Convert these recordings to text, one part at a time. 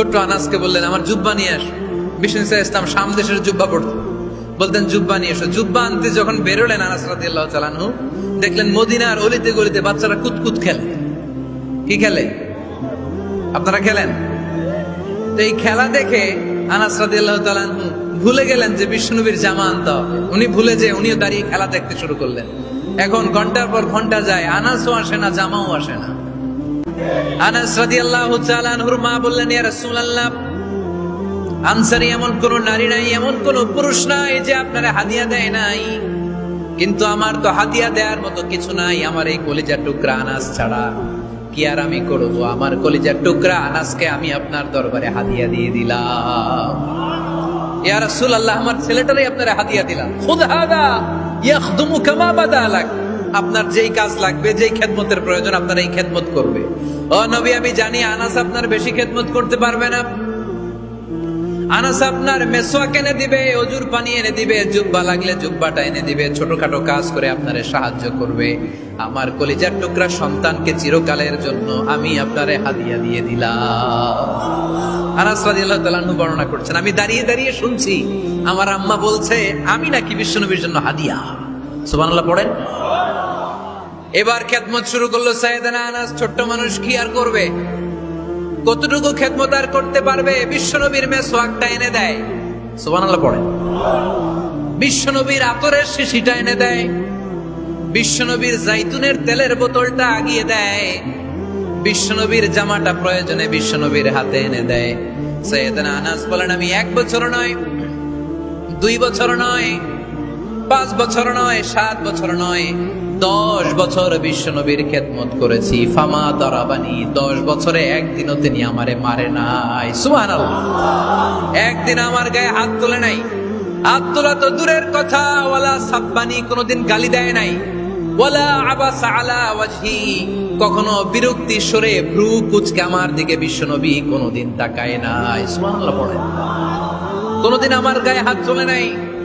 ছোট্ট আনাসকে বললেন, আমার জুব্বা নিয়ে আস। বিষ্ণু ইসলাম শাম দেশের জুব্বা পড়তো। বলতেন, জুব্বা নিয়ে এসো। জুব্বা আনতে যখন বেরোলেন আনাস রাদিয়াল্লাহু চালানহু দেখলেন মদিনার অলিতে গলিতে বাচ্চারা কুতকুত খেলে। কি খেলে? আপনারা খেলেন? তো এই খেলা দেখে আনাস রাদিয়াল্লাহু তাআলাহু ভুলে গেলেন যে বিষ্ণুবীর জামা আনতে হবে। উনি ভুলে যে উনিও দাঁড়িয়ে খেলা দেখতে শুরু করলেন। এখন ঘণ্টার পর ঘণ্টা যায়, আনাসও আসে না, জামাও আসে না। আনাস রাদিয়াল্লাহু তাআলাহুর মা বললেন, ইয়া রাসূলুল্লাহ, আনসারি এমন কোন নারী নাই, এমন কোন পুরুষ নাই যে হাদিয়া দেয় নাই। কিন্তু আমার তো হাদিয়া দেওয়ার মতো কিছু নাই, আমার এই কলিজার টুকরা আনাস ছাড়া কি আর আমি করব? আমার কলিজার টুকরা আনাসকে আমি আপনার দরবারে হাদিয়া দিয়ে দিলাম। ইয়া আমার হাদিয়া দিলাম। খুদ হাদা ইয়াখদুমু কামা বাদা আপনার যেই কাজ লাগবে, যেই খেদমতের প্রয়োজন, আপনার এই খেদমত করবে। ও নবী, আমি জানি আনাস আপনার বেশি খেদমত করতে পারবে না। আনাস আপনার মেসোয়াক এনে দিবে, অজুর পানি এনে দিবে, জুব্বা লাগলে জুব্বাটা এনে দিবে, ছোটখাটো কাজ করে আপনারে সাহায্য করবে। আমার কলিজার টুকরা সন্তানকে চিরকালের জন্য আমি আপনারে হাদিয়া দিয়ে দিলাম। আনাস রাদিয়াল্লাহু তাআলা বর্ণনা করছেন, আমি দাঁড়িয়ে দাঁড়িয়ে শুনছি, আমার আম্মা বলছে, আমি নাকি বিশ্বনবীর জন্য হাদিয়া। সুবহানাল্লাহ, পড়েন? এবার খেদমত শুরু করল সাইয়েদানা আনাস, ছোট্ট মানুষ কি আর করবে? কতটুকু খেদমত আর করতে পারবে? বিশ্বনবীর মেসোয়াকটা এনে দেয়। সুবহানাল্লাহ পড়ে বিশ্বনবীর আতরের শিশিটা এনে দেয়। বিশ্বনবীর জাইতুনের তেলের বোতলটা আগিয়ে দেয়। বিশ্বনবীর জামাটা প্রয়োজনে বিশ্বনবীর হাতে এনে দেয়। সৈয়দনা আনাস বলেন, আমি এক বছর নয়, দুই বছর নয় পাঁচ বছর নয়, সাত বছর নয়, দশ বছর বিশ্বনবীর খেদমত করেছি। ফামা দরাবানি, দশ বছরে একদিনও তিনি আমারে মারে নাই। সুহান একদিন আমার গায়ে হাত তোলে নাই। হাত তোলা তো দূরের কথা, ওয়ালা সাব্বানি কোনোদিন গালি দেয় নাই। ওয়ালা আবাস আলা ওয়াজহি, কখনো বিরক্তি সরে ভ্রু কুচকে আমার দিকে বিশ্বনবী কোনোদিন তাকায় নাই। সুবহানাল্লাহ পড়ে কোনোদিন আমার গায়ে হাত তোলে নাই।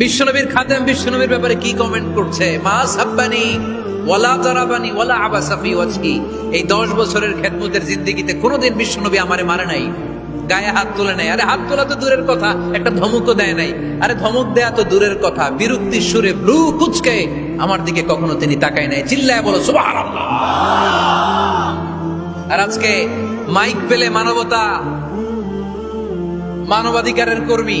বিশ্বনবীর খাদেম বিশ্বনবীর ব্যাপারে কি কমেন্ট করছে? মা সাব্বানি, ওয়ালা জারাবানি ওয়ালা আবাসাফি ওয়াজহি। এই 10 বছরের খেদমতের জিন্দেগিতে কোনোদিন বিশ্বনবী আমারে মারে নাই। গায়ে হাত তুলে নাই। আরে হাত তোলা তো দূরের কথা, একটা ধমকও দেয় নাই। আরে ধমক দেয়া তো দূরের কথা। বিরক্তির সুরে ব্লু কুচকে আমার দিকে কখনো তিনি তাকায় নাই। চিল্লায় বলো, সুবহানাল্লাহ! আর আজকে মাইক পেলে মানবতা, মানবাধিকারের কর্মী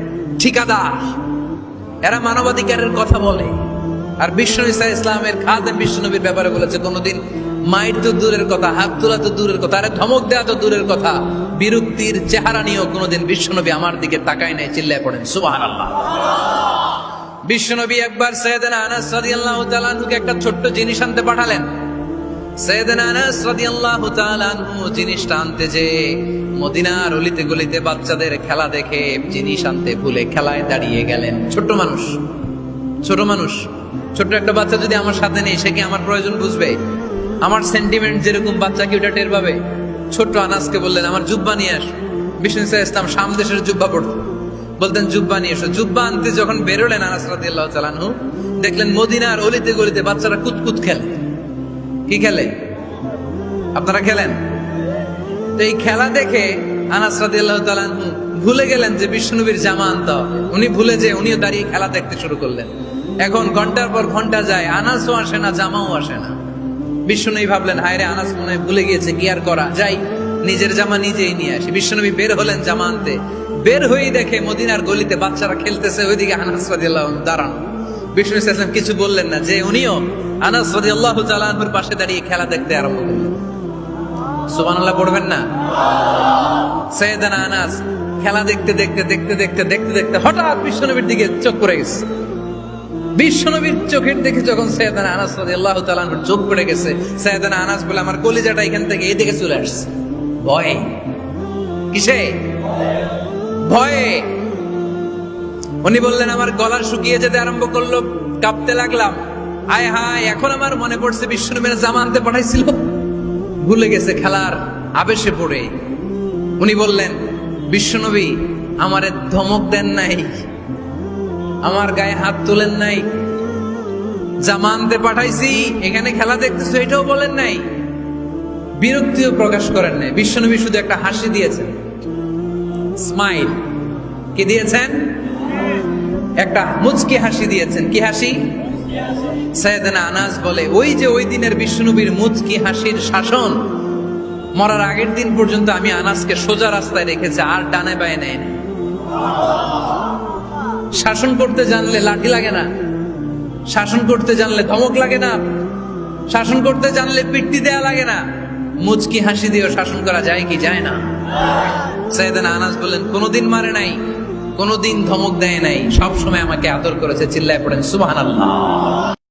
ঠিকাদার এরা মানবাধিকারের কথা বলে। আর বিষ্ণু ইসা ইসলামের খাদেম বিষ্ণুনবীর ব্যাপারে বলেছে, কোনোদিন মায়ের তো দূরের কথা, হাত তোলা তো দূরের কথা, আরে ধমক দেওয়া তো দূরের কথা। বিরক্তির চেহারা নিয়েও কোনোদিন বিশ্বনবী আমার দিকে তাকায় নাই, চিল্লায় পড়েন। সুবাহ আল্লাহ বিশ্বনবী একবার সৈয়দনা আনাস রাদিয়াল্লাহু তাআলা আনহুকে একটা ছোট্ট জিনিস আনতে পাঠালেন। জিনিসটা আনতে যে মদিনার অলিতে গলিতে বাচ্চাদের খেলা দেখে জিনিস আনতে ভুলে খেলায় দাঁড়িয়ে গেলেন। মানুষ। ছোট মানুষ। ছোট্ট একটা বাচ্চা যদি আমার সাথে নেই, সে কি আমার প্রয়োজন বুঝবে? আমার সেন্টিমেন্ট যেরকম বাচ্চা কি ওটা টের পাবে? ছোট্ট আনাসকে বললেন, আমার জুব্বা নিয়ে আস। ইসা ইসলাম শাম দেশের জুব্বা পড়তো। বলতেন, জুব্বা নিয়ে এসো। জুব্বা আনতে যখন বেরোলেন আনাস রাদিয়াল্লাহু তাআলা আনহু, দেখলেন মদিনার অলিতে গলিতে বাচ্চারা কুতকুত খেলে। কি খেলে? আপনারা খেলেন? তো এই খেলা দেখে আনাস ভুলে গেলেন যে বিষ্ণুনবীর জামা আনতে উনি ভুলে যে উনিও দাঁড়িয়ে খেলা দেখতে শুরু করলেন। এখন ঘণ্টার পর ঘণ্টা যায়, আনাসও আসে না, জামাও আসে না। বিষ্ণুনবী ভাবলেন, হায় রে, আনাস মনে ভুলে গিয়েছে, কি আর করা? যাই, নিজের জামা নিজেই নিয়ে আসি। বিশ্বনবী বের হলেন জামা আনতে বের হয়েই দেখে মদিনার গলিতে বাচ্চারা খেলতেছে, ওইদিকে আনাস দাঁড়ানো। বিষ্ণু ইসলাম কিছু বললেন না, যে উনিও আনাস রাদিয়াল্লাহু তাআলা আনহুর পাশে দাঁড়িয়ে খেলা দেখতে আরম্ভ করলেন। সুবহানাল্লাহ, পড়বেন না? সৈয়দানা আনাস খেলা দেখতে দেখতে দেখতে দেখতে দেখতে দেখতে হঠাৎ বিশ্বনবীর দিকে চোখ পড়ে গেছে। বিশ্বনবীর চোখের দেখে যখন সৈয়দানা আনাস রাদিয়াল্লাহু তাআলা আনহুর চোখ পড়ে গেছে, সৈয়দানা আনাস বলে, আমার কলিজাটা এখান থেকে এই দিকে চলে আসছে। ভয়ে? কিসে? ভয়ে? উনি বললেন, আমার গলা শুকিয়ে যেতে আরম্ভ করল, কাঁপতে লাগলাম। আয় হায়, এখন আমার মনে পড়ছে বিশ্বনবীর জামা আনতে পাঠাইছিল। ভুলে গেছে খেলার আবেশে পড়ে। উনি বললেন, বিশ্বনবী, আমারে ধমক দেন নাই। আমার গায়ে হাত তোলেন নাই। জামা আনতে পাঠাইছি, এখানে খেলা দেখতেছো, এটাও বলেন নাই। বিরক্তিও প্রকাশ করেন নাই। বিশ্বনবী শুধু একটা হাসি দিয়েছেন। স্মাইল। কি দিয়েছেন? একটা মুচকি হাসি দিয়েছেন। কি হাসি? সৈয়দনা আনাস বলে, ওই যে ওই দিনের বিষ্ণুনবীর মুচকি হাসির শাসন, মরার আগের দিন পর্যন্ত আমি আনাসকে সোজা রাস্তায় রেখেছি, আর ডানে বায়ে নেয় না শাসন করতে জানলে লাঠি লাগে না, শাসন করতে জানলে ধমক লাগে না, শাসন করতে জানলে পিট্টি দেয়া লাগে না। মুচকি হাসি দিয়েও শাসন করা যায় কি যায় না? সৈয়দানা আনাস বললেন কোনোদিন মারে নাই। কোনোদিন ধমক দেয় নাই। সবসময় আমাকে আদর করেছে চিল্লায় পড়েন সুবহানাল্লাহ।